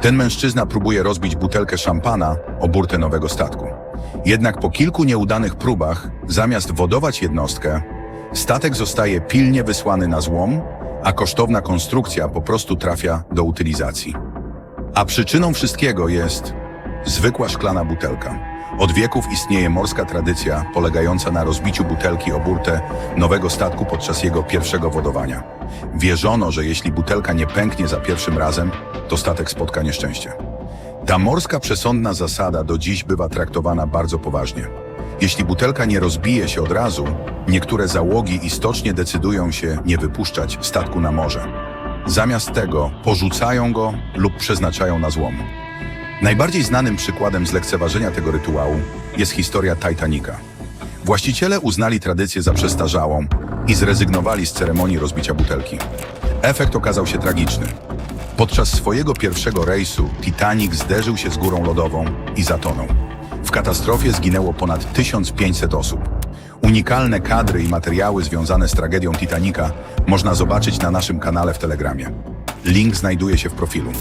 Ten mężczyzna próbuje rozbić butelkę szampana o burtę nowego statku. Jednak po kilku nieudanych próbach, zamiast wodować jednostkę, statek zostaje pilnie wysłany na złom, a kosztowna konstrukcja po prostu trafia do utylizacji. A przyczyną wszystkiego jest zwykła szklana butelka. Od wieków istnieje morska tradycja polegająca na rozbiciu butelki o burtę nowego statku podczas jego pierwszego wodowania. Wierzono, że jeśli butelka nie pęknie za pierwszym razem, to statek spotka nieszczęście. Ta morska przesądna zasada do dziś bywa traktowana bardzo poważnie. Jeśli butelka nie rozbije się od razu, niektóre załogi istocznie decydują się nie wypuszczać statku na morze. Zamiast tego porzucają go lub przeznaczają na złom. Najbardziej znanym przykładem zlekceważenia tego rytuału jest historia Titanica. Właściciele uznali tradycję za przestarzałą i zrezygnowali z ceremonii rozbicia butelki. Efekt okazał się tragiczny. Podczas swojego pierwszego rejsu Titanic zderzył się z górą lodową i zatonął. W katastrofie zginęło ponad 1500 osób. Unikalne kadry i materiały związane z tragedią Titanica można zobaczyć na naszym kanale w Telegramie. Link znajduje się w profilu.